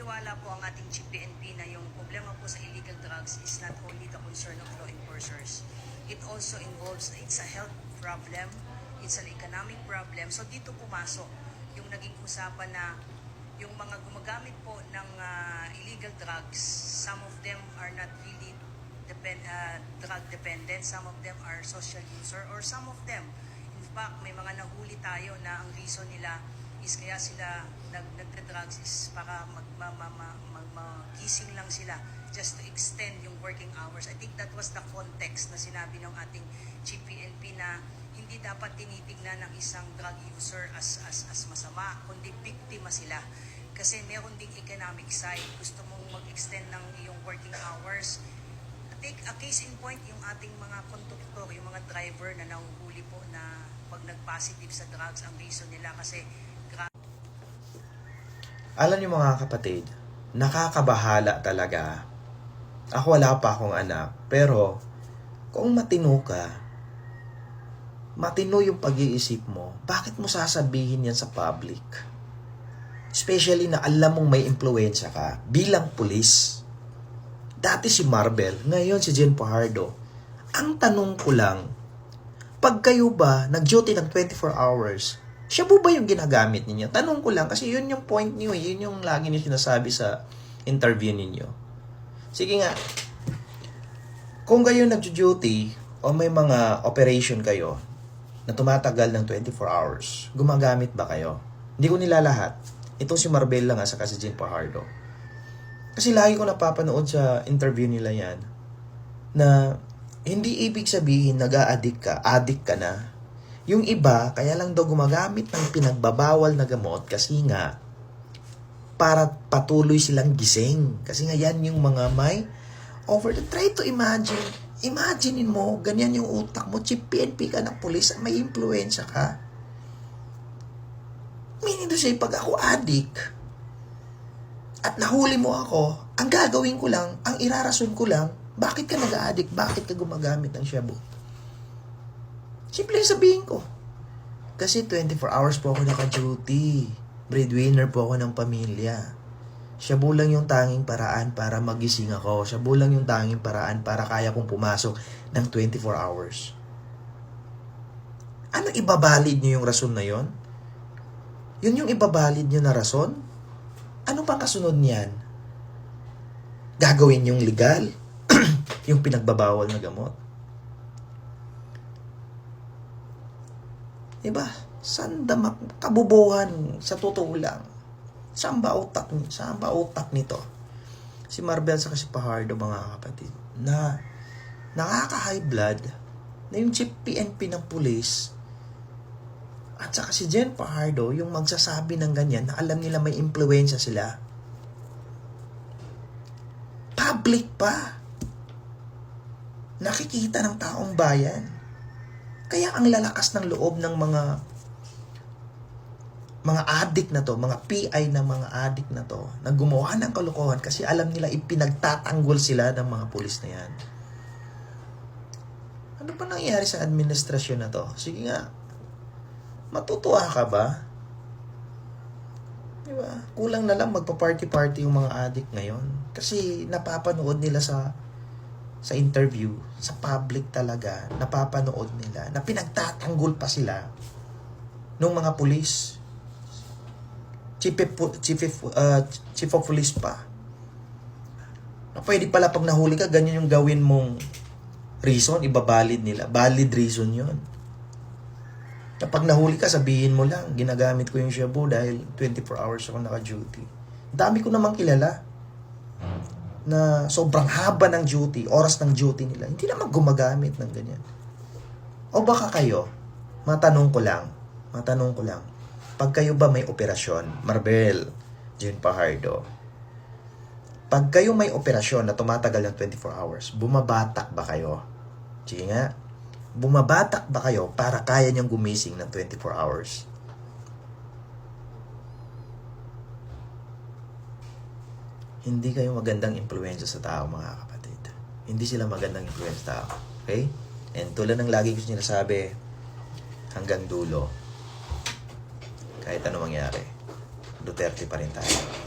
naniniwala po ang ating Chief PNP na yung problema po sa illegal drugs is not only the concern of law enforcers. It also involves, it's a health problem, it's an economic problem. So dito pumasok yung naging usapan na yung mga gumagamit po ng ah, illegal drugs, some of them are not really depend, ah, drug dependent, some of them are social user, or some of them, in fact, may mga nahuli tayo na ang reason nila is kaya sila nag nagda-drugs is para mag, ma, ma, ma, mag- magising lang sila just to extend yung working hours. I think that was the context na sinabi ng ating Chief PNP na hindi dapat tinitignan ng isang drug user as, as, as masama, kundi biktima sila. Kasi meron ding economic side. Gusto mong mag-extend ng iyong working hours. Take a case in point, yung ating mga konduktor, yung mga driver na nahuhuli po na pag nag-positive sa drugs, ang reason nila kasi Alam niyo mga kapatid, nakakabahala talaga. Ako wala pa akong anak, pero kung matino ka, matino yung pag-iisip mo, bakit mo sasabihin yan sa public? Especially na alam mong may impluensya ka bilang pulis. Dati si Marvel, ngayon si Jen Pajardo. Ang tanong ko lang, pag kayo ba nag-duty ng 24 hours, siya po ba yung ginagamit ninyo? Tanong ko lang, kasi yun yung point niyo, eh. yun yung lagi niyo sinasabi sa interview ninyo. Sige nga, kung kayo nag-duty o may mga operation kayo na tumatagal ng 24 hours, gumagamit ba kayo? Hindi ko nila lahat. Itong si Marbel lang ha, saka si Jean Pajardo. Kasi lagi ko napapanood sa interview nila yan na hindi ibig sabihin nag-a-addict ka, addict ka na. Yung iba, kaya lang daw gumagamit ng pinagbabawal na gamot kasi nga para patuloy silang gising. Kasi nga yan yung mga may over the try to imagine. Imaginein mo, ganyan yung utak mo, chip PNP ka ng pulis, may impluensya ka. Meaning to say, pag ako addict, at nahuli mo ako, ang gagawin ko lang, ang irarason ko lang, bakit ka nag-addict? Bakit ka gumagamit ng shabu? Simple sabihin ko. Kasi 24 hours po ako naka-duty. Breadwinner po ako ng pamilya. Shabu lang yung tanging paraan para magising ako. Shabu lang yung tanging paraan para kaya kong pumasok ng 24 hours. Ano ibabalid nyo yung rason na yon? Yun yung ibabalid nyo na rason? Ano pang kasunod niyan? Gagawin yung legal? yung pinagbabawal na gamot? Diba? Saan dama, kabubuhan sa totoo lang? Saan ba utak, saan ba utak nito? Si Marvel sa si Pahardo mga kapatid na nakaka-high blood na yung chief PNP ng pulis at saka si Jen Pahardo yung magsasabi ng ganyan na alam nila may impluensya sila. Public pa. Nakikita ng taong bayan. Kaya ang lalakas ng loob ng mga mga addict na to, mga PI ng mga addict na to, na gumawa ng kalokohan kasi alam nila ipinagtatanggol sila ng mga pulis na yan. Ano pa nangyayari sa administrasyon na to? Sige nga, matutuwa ka ba? Di ba? Kulang na lang magpa-party-party yung mga addict ngayon. Kasi napapanood nila sa sa interview, sa public talaga, napapanood nila na pinagtatanggol pa sila ng mga pulis. Chief chief, uh, chief of police pa. Na pwede pala pag nahuli ka, ganyan yung gawin mong reason, ibabalid nila. Valid reason yon Kapag nahuli ka, sabihin mo lang, ginagamit ko yung shabu dahil 24 hours ako naka-duty. Dami ko namang kilala na sobrang haba ng duty, oras ng duty nila. Hindi naman gumagamit ng ganyan. O baka kayo, matanong ko lang, matanong ko lang, pag kayo ba may operasyon, Marbel, June Pajardo, pag kayo may operasyon na tumatagal ng 24 hours, bumabatak ba kayo? Sige nga, bumabatak ba kayo para kaya niyang gumising ng 24 hours? Hindi kayo magandang impluensya sa tao, mga kapatid. Hindi sila magandang impluensya sa tao. Okay? And tulad ng lagi ko sinasabi, hanggang dulo, kahit ano mangyari, Duterte pa rin tayo.